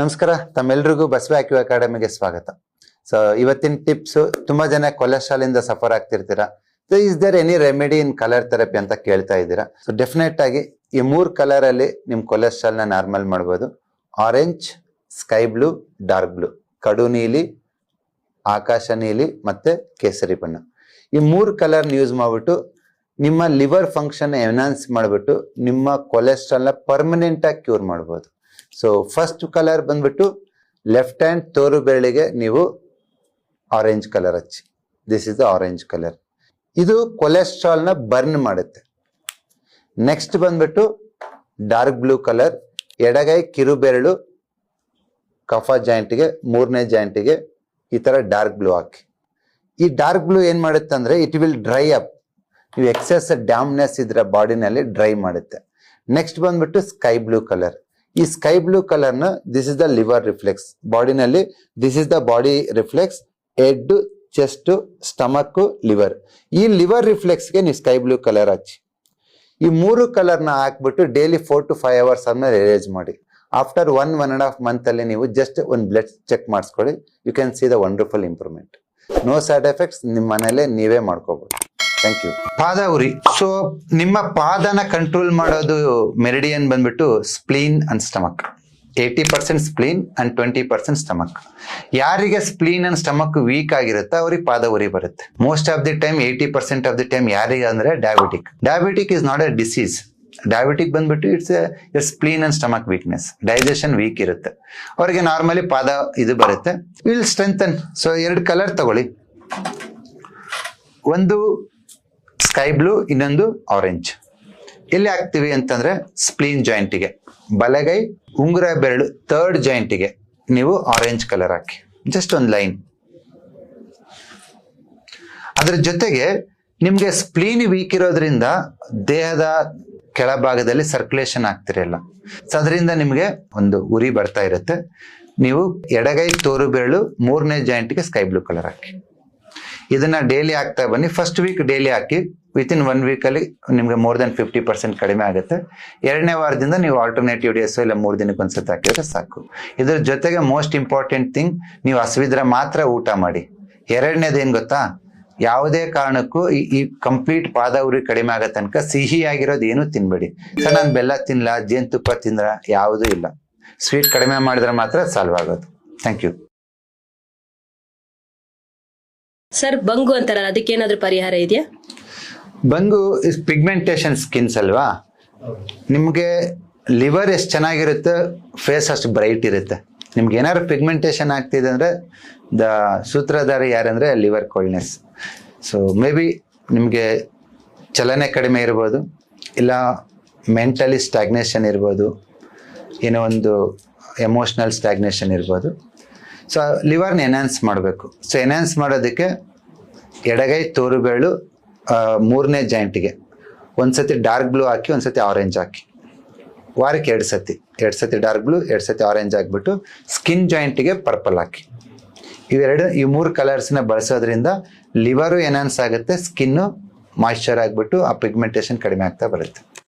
ನಮಸ್ಕಾರ, ತಮ್ಮೆಲ್ರಿಗೂ ಬಸವ ಆಕ್ಯೂ ಅಕಾಡೆಮಿಗೆ ಸ್ವಾಗತ. ಸೊ ಇವತ್ತಿನ ಟಿಪ್ಸ್ ತುಂಬಾ ಜನ ಕೊಲೆಸ್ಟ್ರಾಲ್ ಇಂದ suffer ಆಗ್ತಿರ್ತೀರಾ? So is there any remedy in colour therapy ಅಂತ ಕೇಳ್ತಾ ಇದ್ದೀರಾ? ಸೊ ಡೆಫಿನೆಟ್ ಆಗಿ ಈ ಮೂರ್ ಕಲರ್ ಅಲ್ಲಿ ನಿಮ್ ಕೊಲೆಸ್ಟ್ರಾಲ್ನ ನಾರ್ಮಲ್ ಮಾಡ್ಬೋದು. Orange sky blue dark blue ಕಡು ನೀಲಿ, ಆಕಾಶ ನೀಲಿ ಮತ್ತೆ ಕೇಸರಿ ಬಣ್ಣ. ಈ ಮೂರು ಕಲರ್ ಯೂಸ್ ಮಾಡ್ಬಿಟ್ಟು ನಿಮ್ಮ ಲಿವರ್ ಫಂಕ್ಷನ್ ಎನ್ಹಾನ್ಸ್ ಮಾಡ್ಬಿಟ್ಟು ನಿಮ್ಮ ಕೊಲೆಸ್ಟ್ರಾಲ್ನ ಪರ್ಮನೆಂಟ್ ಆಗಿ ಕ್ಯೂರ್ ಮಾಡ್ಬೋದು. ಸೊ ಫಸ್ಟ್ ಕಲರ್ ಬಂದ್ಬಿಟ್ಟು ಲೆಫ್ಟ್ ಹ್ಯಾಂಡ್ ತೋರು ಬೆರಳಿಗೆ ನೀವು ಆರೆಂಜ್ ಕಲರ್ ಹಚ್ಚಿ. This is the orange colour ಇದು ಕೊಲೆಸ್ಟ್ರಾಲ್ನ ಬರ್ನ್ ಮಾಡುತ್ತೆ. ನೆಕ್ಸ್ಟ್ ಬಂದ್ಬಿಟ್ಟು ಡಾರ್ಕ್ ಬ್ಲೂ ಕಲರ್ ಎಡಗೈ ಕಿರುಬೆರಳು ಕಫ ಜಾಯಿಂಟ್ಗೆ ಮೂರನೇ ಜಾಯಿಂಟಿಗೆ ಈ ಥರ ಡಾರ್ಕ್ ಬ್ಲೂ ಹಾಕಿ. ಈ ಡಾರ್ಕ್ ಬ್ಲೂ ಏನು ಮಾಡುತ್ತೆ ಅಂದರೆ ಇಟ್ ವಿಲ್ ಡ್ರೈ ಅಪ್ ನೀವು ಎಕ್ಸೆಸ್ ಡ್ಯಾಮ್ನೆಸ್ ಇದ್ರೆ ಬಾಡಿನಲ್ಲಿ ಡ್ರೈ ಮಾಡುತ್ತೆ. ನೆಕ್ಸ್ಟ್ ಬಂದ್ಬಿಟ್ಟು ಸ್ಕೈ ಬ್ಲೂ ಕಲರ್ ಈ ಸ್ಕೈ ಬ್ಲೂ ಕಲರ್ನ this is the liver reflex ಬಾಡಿನಲ್ಲಿ this is the body reflex head chest stomach liver ಈ ಲಿವರ್ ರಿಫ್ಲೆಕ್ಸ್ಗೆ ನೀವು ಸ್ಕೈ ಬ್ಲೂ ಕಲರ್ ಹಚ್ಚಿ. ಈ ಮೂರು ಕಲರ್ನ ಹಾಕ್ಬಿಟ್ಟು daily four to five hours ಆದ್ಮೇಲೆ ಎರೇಜ್ ಮಾಡಿ. After one one and half month ಅಲ್ಲಿ ನೀವು ಜಸ್ಟ್ ಒಂದು ಬ್ಲಡ್ ಚೆಕ್ ಮಾಡಿಸ್ಕೊಳ್ಳಿ. You can see the wonderful improvement no side effects ನಿಮ್ಮ ಮನೇಲೆ ನೀವೇ ಮಾಡ್ಕೋಬಹುದು ಥ್ಯಾಂಕ್ ಯು ಪಾದ ಉರಿ ಸೊ ನಿಮ್ಮ ಪಾದನ ಕಂಟ್ರೋಲ್ ಮಾಡೋದು ಮೆರಿಡಿಯನ್ ಬಂದ್ಬಿಟ್ಟು spleen and stomach eighty percent spleen and twenty percent stomach ಯಾರಿಗೆ ಸ್ಪ್ಲೀನ್ ಅಂಡ್ ಸ್ಟಮಕ್ ವೀಕ್ ಆಗಿರುತ್ತೆ ಅವ್ರಿಗೆ ಪಾದ ಉರಿ ಬರುತ್ತೆ. Most of the time eighty percent of the time ಯಾರಿಗೆ ಅಂದ್ರೆ diabetic diabetic is not a disease diabetic ಬಂದ್ಬಿಟ್ಟು it's a spleen and stomach weakness digestion weak ಇರುತ್ತೆ. ಅವರಿಗೆ ನಾರ್ಮಲಿ ಪಾದ ಇದು ಬರುತ್ತೆ. ವಿಲ್ ಸ್ಟ್ರೆಂಥನ್ ಸೊ ಎರಡು ಕಲರ್ ತಗೊಳ್ಳಿ. ಒಂದು ಸ್ಕೈ ಬ್ಲೂ, ಇನ್ನೊಂದು ಆರೆಂಜ್ ಎಲ್ಲಿ ಹಾಕ್ತಿವಿ ಅಂತಂದ್ರೆ ಸ್ಪ್ಲೀನ್ ಜಾಯಿಂಟಿಗೆ ಬಲಗೈ, ಉಂಗುರ ಬೆರಳು ಥರ್ಡ್ ಜಾಯಿಂಟಿಗೆ ನೀವು ಆರೆಂಜ್ ಕಲರ್ ಹಾಕಿ. ಜಸ್ಟ್ ಒಂದು ಲೈನ್ ಅದರ ಜೊತೆಗೆ ನಿಮ್ಗೆ ಸ್ಪ್ಲೀನ್ ವೀಕ್ ಇರೋದ್ರಿಂದ ದೇಹದ ಕೆಳಭಾಗದಲ್ಲಿ ಸರ್ಕ್ಯುಲೇಷನ್ ಆಗ್ತಿರಲ್ಲ. ಸೊ ಅದರಿಂದ ನಿಮಗೆ ಒಂದು ಉರಿ ಬರ್ತಾ ಇರುತ್ತೆ. ನೀವು ಎಡಗೈ, ತೋರು ಬೆರಳು ಮೂರನೇ ಜಾಯಿಂಟ್ಗೆ ಸ್ಕೈ ಬ್ಲೂ ಕಲರ್ ಹಾಕಿ. ಇದನ್ನ ಡೈಲಿ ಹಾಕ್ತಾ ಬನ್ನಿ. ಫಸ್ಟ್ ವೀಕ್ ಡೈಲಿ ಹಾಕಿ ವಿತಿನ್ ಒನ್ ವೀಕಲ್ಲಿ ನಿಮಗೆ ಮೋರ್ ದೆನ್ ಫಿಫ್ಟಿ ಪರ್ಸೆಂಟ್ ಕಡಿಮೆ ಆಗುತ್ತೆ. ಎರಡನೇ ವಾರದಿಂದ ನೀವು ಆಲ್ಟರ್ನೇಟಿವ್ ಡೇಸ್ ಇಲ್ಲ ಮೂರು ದಿನಕ್ಕೆ ಒಂದ್ಸತಿ ಹಾಕಿದ್ರೆ ಸಾಕು. ಇದ್ರ ಜೊತೆಗೆ ಮೋಸ್ಟ್ ಇಂಪಾರ್ಟೆಂಟ್ ಥಿಂಗ್ ನೀವು ಹಸಿವಿದ್ರೆ ಮಾತ್ರ ಊಟ ಮಾಡಿ. ಎರಡನೇದು ಏನು ಗೊತ್ತಾ? ಯಾವುದೇ ಕಾರಣಕ್ಕೂ ಈ ಕಂಪ್ಲೀಟ್ ಪಾದ ಉರಿ ಕಡಿಮೆ ಆಗೋ ತನಕ ಸಿಹಿ ಆಗಿರೋದು ಏನೂ ತಿನ್ಬೇಡಿ. ಸರ್ ನಾನು ಬೆಲ್ಲ ತಿನ್ನಲ್ಲ ಜೇನುತುಪ್ಪ ತಿಂದ್ರ ಯಾವುದೂ ಇಲ್ಲ. ಸ್ವೀಟ್ ಕಡಿಮೆ ಮಾಡಿದ್ರೆ ಮಾತ್ರ ಸಾಲ್ವ್ ಆಗೋದು. ಥ್ಯಾಂಕ್ ಯು ಸರ್, ಬಂಗು ಅಂತಾರಲ್ಲ, ಅದಕ್ಕೇನಾದ್ರೂ ಪರಿಹಾರ ಇದೆಯಾ? ಬಂಗು ಇಸ್ ಪಿಗ್ಮೆಂಟೇಶನ್ ಸ್ಕಿನ್ಸ್ ಅಲ್ವಾ? ನಿಮಗೆ ಲಿವರ್ ಎಷ್ಟು ಚೆನ್ನಾಗಿರುತ್ತೆ ಫೇಸ್ ಅಷ್ಟು ಬ್ರೈಟ್ ಇರುತ್ತೆ. ನಿಮ್ಗೆ ಏನಾದ್ರು ಪಿಗ್ಮೆಂಟೇಷನ್ ಆಗ್ತಿದೆ ಅಂದರೆ ದ ಸೂತ್ರಧಾರಿ ಯಾರಂದರೆ liver coldness so maybe ನಿಮಗೆ ಚಲನೆ ಕಡಿಮೆ ಇರ್ಬೋದು, ಇಲ್ಲ ಮೆಂಟಲಿ ಸ್ಟ್ಯಾಗ್ನೇಷನ್ ಇರ್ಬೋದು, ಏನೋ ಒಂದು ಎಮೋಷ್ನಲ್ ಸ್ಟ್ಯಾಗ್ನೇಷನ್ ಇರ್ಬೋದು. ಸೊ ಲಿವರ್ನ ಎನ್ಹಾನ್ಸ್ ಮಾಡಬೇಕು. ಸೊ ಎನ್ಹಾನ್ಸ್ ಮಾಡೋದಕ್ಕೆ ಎಡಗೈ, ತೋರುಬೇಳು ಮೂರನೇ ಜಾಯಿಂಟಿಗೆ ಒಂದ್ಸತಿ ಡಾರ್ಕ್ ಬ್ಲೂ ಹಾಕಿ, ಒಂದ್ಸತಿ ಆರೆಂಜ್ ಹಾಕಿ. ವಾರಕ್ಕೆ ಎರಡು ಸತಿ. ಎರಡು ಸತಿ ಡಾರ್ಕ್ ಬ್ಲೂ ಎರಡು ಸತಿ ಆರೆಂಜ್ ಹಾಕ್ಬಿಟ್ಟು ಸ್ಕಿನ್ ಜಾಯಿಂಟಿಗೆ ಪರ್ಪಲ್ ಹಾಕಿ. ಇವೆರಡು, ಈ ಮೂರು ಕಲರ್ಸ್ನ ಬಳಸೋದ್ರಿಂದ ಲಿವರು ಎನ್ಹಾನ್ಸ್ ಆಗುತ್ತೆ ಸ್ಕಿನ್ನು ಮಾಯ್ಶ್ಚರ್ ಆಗಿಬಿಟ್ಟು ಆ ಪಿಗ್ಮೆಂಟೇಷನ್ ಕಡಿಮೆ ಆಗ್ತಾ ಬರುತ್ತೆ.